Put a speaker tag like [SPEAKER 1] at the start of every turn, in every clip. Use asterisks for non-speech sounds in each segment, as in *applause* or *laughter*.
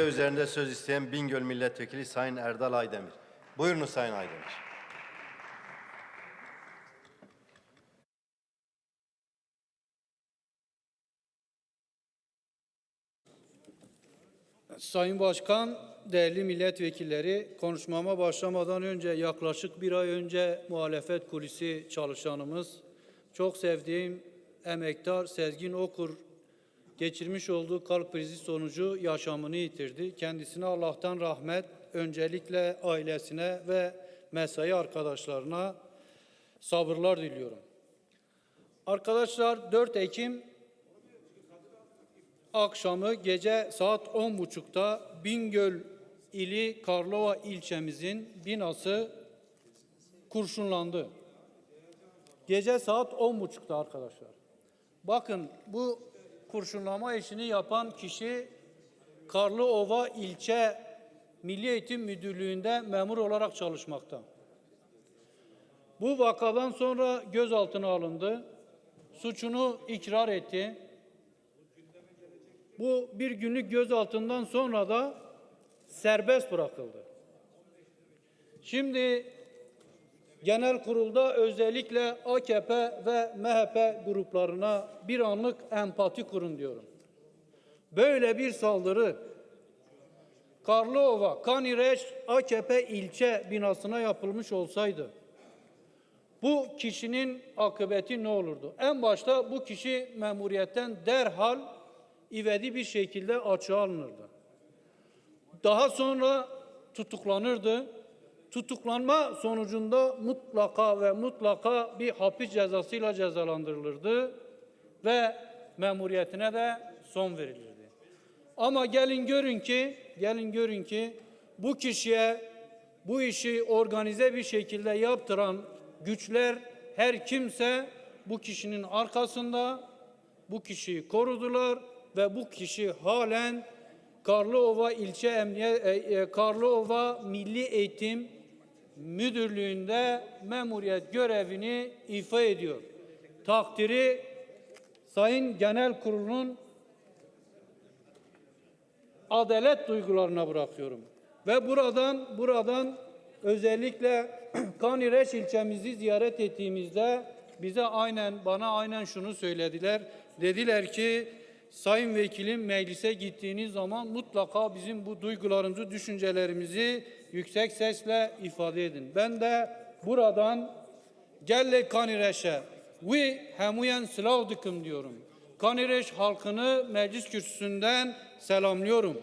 [SPEAKER 1] Üzerinde söz isteyen Bingöl Milletvekili Sayın Erdal Aydemir. Buyurunuz Sayın Aydemir.
[SPEAKER 2] Sayın Başkan, değerli milletvekilleri, konuşmama başlamadan önce yaklaşık bir ay önce muhalefet kulisi çalışanımız, çok sevdiğim emektar Sezgin Okur geçirmiş olduğu kalp krizi sonucu yaşamını yitirdi. Kendisine Allah'tan rahmet, öncelikle ailesine ve mesai arkadaşlarına sabırlar diliyorum. Arkadaşlar 4 Ekim akşamı gece saat 10.30'da Bingöl ili Karlova ilçemizin binası kurşunlandı. Gece saat 10.30'da arkadaşlar. Bakın bu kurşunlama işini yapan kişi Karlıova ilçe Milli Eğitim Müdürlüğü'nde memur olarak çalışmakta. Bu vakadan sonra gözaltına alındı. Suçunu ikrar etti. Bu bir günlük gözaltından sonra da serbest bırakıldı. Şimdi genel kurulda özellikle AKP ve MHP gruplarına bir anlık empati kurun diyorum. Böyle bir saldırı Karlıova, Kanireş AKP ilçe binasına yapılmış olsaydı bu kişinin akıbeti ne olurdu? En başta bu kişi memuriyetten derhal ivedi bir şekilde açığa alınırdı. Daha sonra tutuklanırdı. Tutuklanma sonucunda mutlaka ve mutlaka bir hapis cezasıyla cezalandırılırdı ve memuriyetine de son verilirdi. Ama gelin görün ki, gelin görün ki bu kişiye bu işi organize bir şekilde yaptıran güçler her kimse bu kişinin arkasında bu kişiyi korudular ve bu kişi halen Karlıova İlçe Emniyet e, e, Karlıova Milli Eğitim Müdürlüğü'nde memuriyet görevini ifa ediyor. Takdiri Sayın Genel Kurulu'nun adalet duygularına bırakıyorum. Ve buradan buradan özellikle *clears throat* Kanireş ilçemizi ziyaret ettiğimizde bize aynen bana aynen şunu söylediler. Dediler ki Sayın Vekilim meclise gittiğiniz zaman mutlaka bizim bu duygularımızı, düşüncelerimizi yüksek sesle ifade edin. Ben de buradan Gelle Kanireş'e vi hemuyen slavdıkım diyorum. Kanireş halkını meclis kürsüsünden selamlıyorum.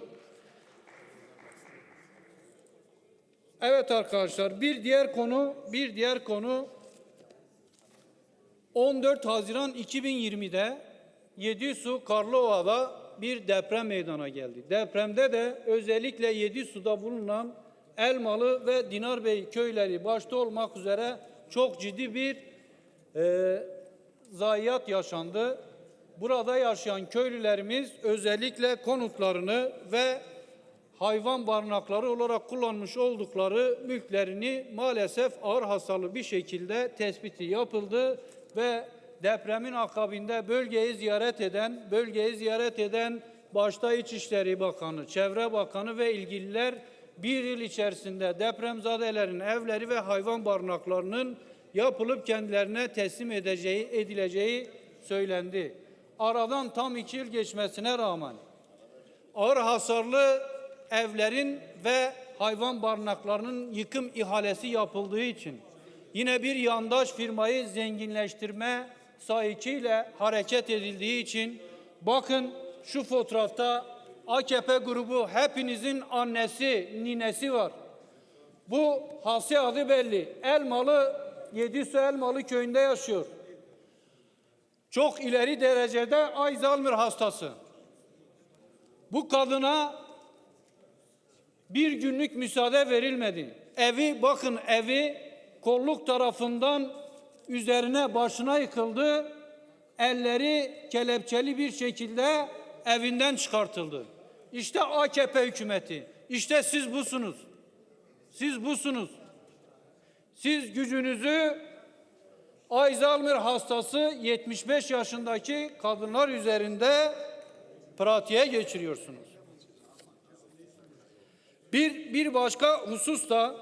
[SPEAKER 2] Evet arkadaşlar bir diğer konu bir diğer konu 14 Haziran 2020'de Yedisu Karlova'da bir deprem meydana geldi. Depremde de özellikle Yedisu'da bulunan Elmalı ve Dinarbey köyleri başta olmak üzere çok ciddi bir e, zayiat yaşandı. Burada yaşayan köylülerimiz özellikle konutlarını ve hayvan barınakları olarak kullanmış oldukları mülklerini maalesef ağır hasarlı bir şekilde tespiti yapıldı ve depremin akabinde bölgeyi ziyaret eden, bölgeyi ziyaret eden başta İçişleri Bakanı, Çevre Bakanı ve ilgililer bir yıl içerisinde depremzadelerin evleri ve hayvan barınaklarının yapılıp kendilerine teslim edeceği, edileceği söylendi. Aradan tam iki yıl geçmesine rağmen ağır hasarlı evlerin ve hayvan barınaklarının yıkım ihalesi yapıldığı için yine bir yandaş firmayı zenginleştirme sahikiyle hareket edildiği için bakın şu fotoğrafta AKP grubu hepinizin annesi, ninesi var. Bu hasi adı belli. Elmalı, Yedisu Elmalı köyünde yaşıyor. Çok ileri derecede Alzheimer hastası. Bu kadına bir günlük müsaade verilmedi. Evi bakın evi kolluk tarafından üzerine başına yıkıldı. Elleri kelepçeli bir şekilde evinden çıkartıldı. İşte AKP hükümeti. İşte siz busunuz. Siz busunuz. Siz gücünüzü Alzheimer hastası 75 yaşındaki kadınlar üzerinde pratiğe geçiriyorsunuz. Bir, bir başka husus da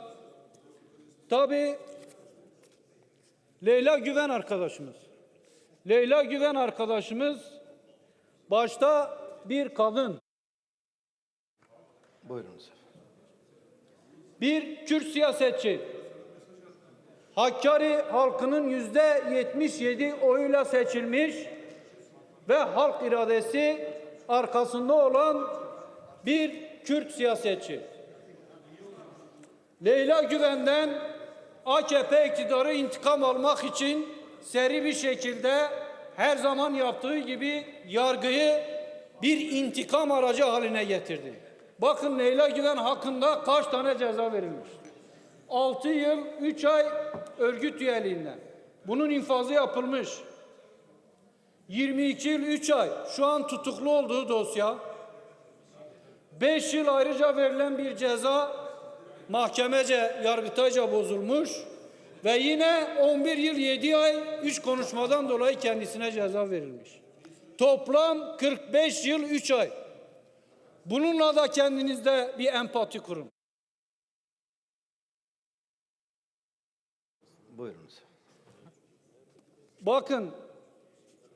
[SPEAKER 2] tabi Leyla Güven arkadaşımız. Leyla Güven arkadaşımız başta bir kadın,
[SPEAKER 1] Buyurunuz
[SPEAKER 2] bir Kürt siyasetçi. Hakkari halkının yüzde 77 oyuyla seçilmiş ve halk iradesi arkasında olan bir Kürt siyasetçi. Leyla Güven'den AKP iktidarı intikam almak için seri bir şekilde her zaman yaptığı gibi yargıyı bir intikam aracı haline getirdi. Bakın Leyla Güven hakkında kaç tane ceza verilmiş? 6 yıl 3 ay örgüt üyeliğinden. Bunun infazı yapılmış. 22 yıl 3 ay şu an tutuklu olduğu dosya. 5 yıl ayrıca verilen bir ceza mahkemece, yargıtayca bozulmuş ve yine 11 yıl 7 ay 3 konuşmadan dolayı kendisine ceza verilmiş. Toplam 45 yıl 3 ay. Bununla da kendinizde bir empati kurun.
[SPEAKER 1] Buyurunuz.
[SPEAKER 2] Bakın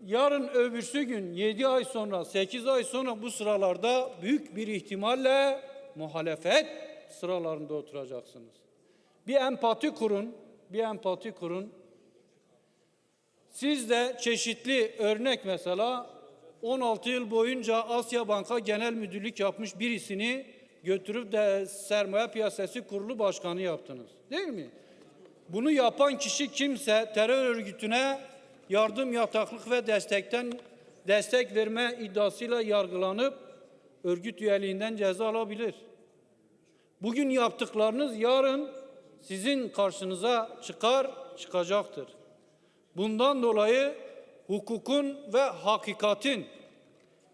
[SPEAKER 2] yarın öbürsü gün 7 ay sonra 8 ay sonra bu sıralarda büyük bir ihtimalle muhalefet sıralarında oturacaksınız. Bir empati kurun, bir empati kurun. Siz de çeşitli örnek mesela 16 yıl boyunca Asya Banka Genel Müdürlük yapmış birisini götürüp de Sermaye Piyasası Kurulu Başkanı yaptınız. Değil mi? Bunu yapan kişi kimse terör örgütüne yardım, yataklık ve destekten destek verme iddiasıyla yargılanıp örgüt üyeliğinden ceza alabilir. Bugün yaptıklarınız yarın sizin karşınıza çıkar, çıkacaktır. Bundan dolayı hukukun ve hakikatin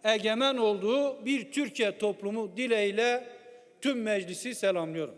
[SPEAKER 2] egemen olduğu bir Türkiye toplumu dileğiyle tüm meclisi selamlıyorum.